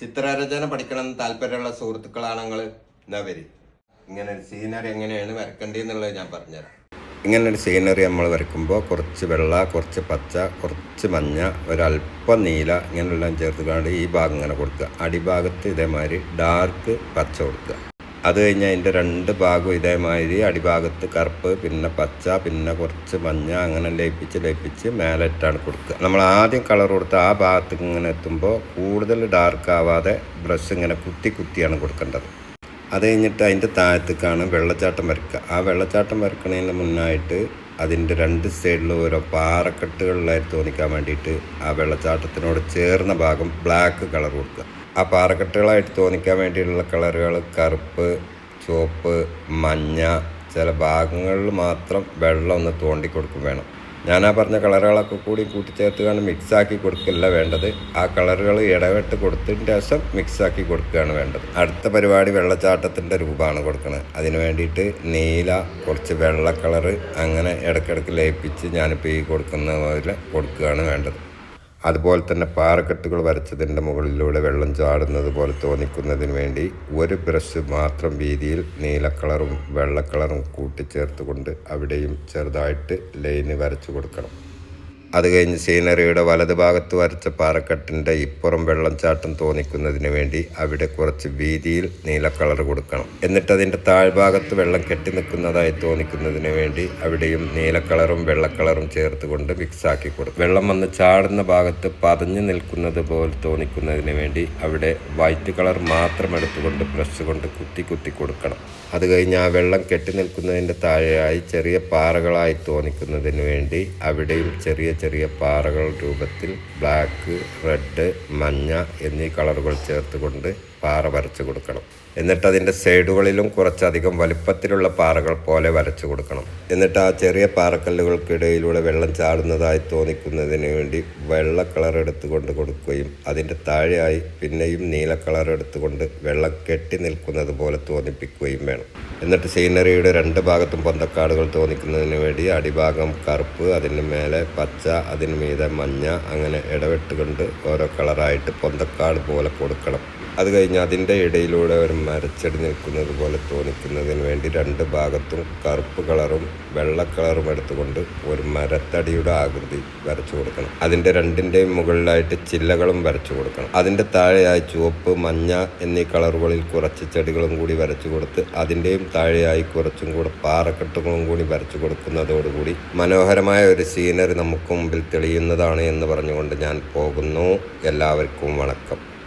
ചിത്രരചന പഠിക്കണം എന്ന് താല്പര്യമുള്ള സുഹൃത്തുക്കളാണ് നിങ്ങൾ എന്നാ വരി. ഇങ്ങനെ ഒരു സീനറി എങ്ങനെയാണ് വരക്കേണ്ടതെന്നുള്ളത് ഞാൻ പറഞ്ഞുതരാം. ഇങ്ങനെ ഒരു സീനറി നമ്മൾ വരയ്ക്കുമ്പോൾ കുറച്ച് വെള്ള കുറച്ച് പച്ച കുറച്ച് മഞ്ഞ ഒരല്പം നീല ഇങ്ങനെയെല്ലാം ചേർത്ത് കൊണ്ട് ഈ ഭാഗം ഇങ്ങനെ കൊടുക്കുക. അടിഭാഗത്ത് ഇതേമാതിരി ഡാർക്ക് പച്ച കൊടുക്കുക. അത് കഴിഞ്ഞാൽ അതിന്റെ രണ്ട് ഭാഗവും ഇതേമാതിരി അടിഭാഗത്ത് കറുപ്പ് പിന്നെ പച്ച പിന്നെ കുറച്ച് മഞ്ഞ അങ്ങനെ ലയിപ്പിച്ച് ലയിപ്പിച്ച് മേലിട്ടാണ് കൊടുക്കുക. നമ്മൾ ആദ്യം കളർ കൊടുത്ത ആ ഭാഗത്ത് ഇങ്ങനെ എത്തുമ്പോൾ കൂടുതൽ ഡാർക്ക് ആവാതെ ബ്രഷ് ഇങ്ങനെ കുത്തി കുത്തിയാണ് കൊടുക്കേണ്ടത്. അത് കഴിഞ്ഞിട്ട് അതിന്റെ താഴത്തേക്കാണ് വെള്ളച്ചാട്ടം വരയ്ക്കുക. ആ വെള്ളച്ചാട്ടം വരക്കുന്നതിന് മുന്നായിട്ട് അതിന്റെ രണ്ട് സൈഡിലും ഓരോ പാറക്കെട്ടുകളിലായി തോന്നിക്കാൻ വേണ്ടിയിട്ട് ആ വെള്ളച്ചാട്ടത്തിനോട് ചേർന്ന ഭാഗം ബ്ലാക്ക് കളർ കൊടുക്കുക. ആ പാറക്കെട്ടുകളായിട്ട് തോന്നിക്കാൻ വേണ്ടിയിട്ടുള്ള കളറുകൾ കറുപ്പ് ചുവപ്പ് മഞ്ഞ ചില ഭാഗങ്ങളിൽ മാത്രം വെള്ളം ഒന്ന് തോണ്ടി കൊടുക്കും വേണം. ഞാൻ ആ പറഞ്ഞ കളറുകളൊക്കെ കൂടി കൂട്ടിച്ചേർത്ത് മിക്സ് മിക്സാക്കി കൊടുക്കില്ല വേണ്ടത്. ആ കളറുകൾ ഇടവിട്ട് കൊടുത്തതിന് ശേഷം മിക്സാക്കി കൊടുക്കുകയാണ് വേണ്ടത്. അടുത്ത പരിപാടി വെള്ളച്ചാട്ടത്തിന്റെ രൂപമാണ് കൊടുക്കുന്നത് അതിന് വേണ്ടിയിട്ട് നീല കുറച്ച് വെള്ള കളറ് അങ്ങനെ ഇടയ്ക്കിടയ്ക്ക് ലയിപ്പിച്ച് ഞാനിപ്പോൾ ഈ കൊടുക്കുന്ന പോലെ കൊടുക്കുകയാണ് വേണ്ടത്. അതുപോലെ തന്നെ പാറക്കെട്ടുകൾ വരച്ചതിന്റെ മുകളിലൂടെ വെള്ളം ചാടുന്നത് പോലെ തോന്നിക്കുന്നതിന് വേണ്ടി ഒരു ബ്രഷ് മാത്രം വീതിയിൽ നീല കളറും വെള്ള കളറും കൂട്ടിച്ചേർത്തുകൊണ്ട് അവിടെയും ചെറുതായിട്ട് ലൈന് വരച്ചു കൊടുക്കണം. അത് കഴിഞ്ഞ് സീനറിയുടെ വലതുഭാഗത്ത് വരച്ച പാറക്കെട്ടിന്റെ ഇപ്പുറം വെള്ളം ചാട്ടം തോന്നിക്കുന്നതിന് വേണ്ടി അവിടെ കുറച്ച് വീതിയിൽ നീല കളർ കൊടുക്കണം. എന്നിട്ട് അതിന്റെ താഴ്ഭാഗത്ത് വെള്ളം കെട്ടി നിൽക്കുന്നതായി തോന്നിക്കുന്നതിന് വേണ്ടി അവിടെയും നീല കളറും വെള്ളക്കളറും ചേർത്ത് കൊണ്ട് മിക്സാക്കി കൊടുക്കും. വെള്ളം വന്ന് ചാടുന്ന ഭാഗത്ത് പതഞ്ഞു നിൽക്കുന്നത് പോലെ തോന്നിക്കുന്നതിന് വേണ്ടി അവിടെ വൈറ്റ് കളർ മാത്രം എടുത്തുകൊണ്ട് ബ്രഷ് കൊണ്ട് കുത്തി കുത്തി കൊടുക്കണം. അത് കഴിഞ്ഞ് ആ വെള്ളം കെട്ടി നിൽക്കുന്നതിന്റെ താഴെയായി ചെറിയ പാറകളായി തോന്നിക്കുന്നതിന് വേണ്ടി അവിടെയും ചെറിയ ചെറിയ പാറകൾ രൂപത്തിൽ ബ്ലാക്ക് റെഡ് മഞ്ഞ എന്നീ കളറുകൾ ചേർത്തുകൊണ്ട് പാറ വരച്ചു കൊടുക്കണം. എന്നിട്ട് അതിന്റെ സൈഡുകളിലും കുറച്ചധികം വലുപ്പത്തിലുള്ള പാറകൾ പോലെ വരച്ചു കൊടുക്കണം. എന്നിട്ട് ആ ചെറിയ പാറക്കല്ലുകൾക്കിടയിലൂടെ വെള്ളം ചാടുന്നതായി തോന്നിക്കുന്നതിന് വേണ്ടി വെള്ള കളർ എടുത്തുകൊണ്ട് കൊടുക്കുകയും അതിന്റെ താഴെയായി പിന്നെയും നീല കളർ എടുത്തുകൊണ്ട് വെള്ളം കെട്ടി നിൽക്കുന്നത് പോലെ തോന്നിപ്പിക്കുകയും വേണം. എന്നിട്ട് സീനറിയുടെ രണ്ട് ഭാഗത്തും പന്തക്കാടുകൾ തോന്നിക്കുന്നതിന് വേണ്ടി അടിഭാഗം കറുപ്പ് അതിന് മേലെ പച്ച അതിന് മീതെ മഞ്ഞ അങ്ങനെ ഇടവിട്ടുകൊണ്ട് ഓരോ കളറായിട്ട് പൊന്തക്കാട് പോലെ കൊടുക്കണം. അത് കഴിഞ്ഞ് അതിന്റെ ഇടയിലൂടെ ഒരു മരച്ചെടി നിൽക്കുന്നത് പോലെ തോന്നിക്കുന്നതിന് വേണ്ടി രണ്ട് ഭാഗത്തും കറുപ്പ് കളറും വെള്ള കളറും എടുത്തുകൊണ്ട് ഒരു മരത്തടിയുടെ ആകൃതി വരച്ചു കൊടുക്കണം. അതിന്റെ രണ്ടിന്റെയും മുകളിലായിട്ട് ചില്ലകളും വരച്ചു കൊടുക്കണം. അതിന്റെ താഴെയായി ചുവപ്പ് മഞ്ഞ എന്നീ കളറുകളിൽ കുറച്ച് ചെടികളും കൂടി വരച്ചു കൊടുത്ത് അതിന്റെയും താഴെയായി കുറച്ചും കൂടെ പാറക്കെട്ടുകളും കൂടി വരച്ചു കൊടുക്കുന്നതോടുകൂടി മനോഹരമായ ഒരു സീനറി നമുക്ക് മുമ്പിൽ തെളിയുന്നതാണ് എന്ന് പറഞ്ഞുകൊണ്ട് ഞാൻ പോകുന്നു. എല്ലാവർക്കും വണക്കം.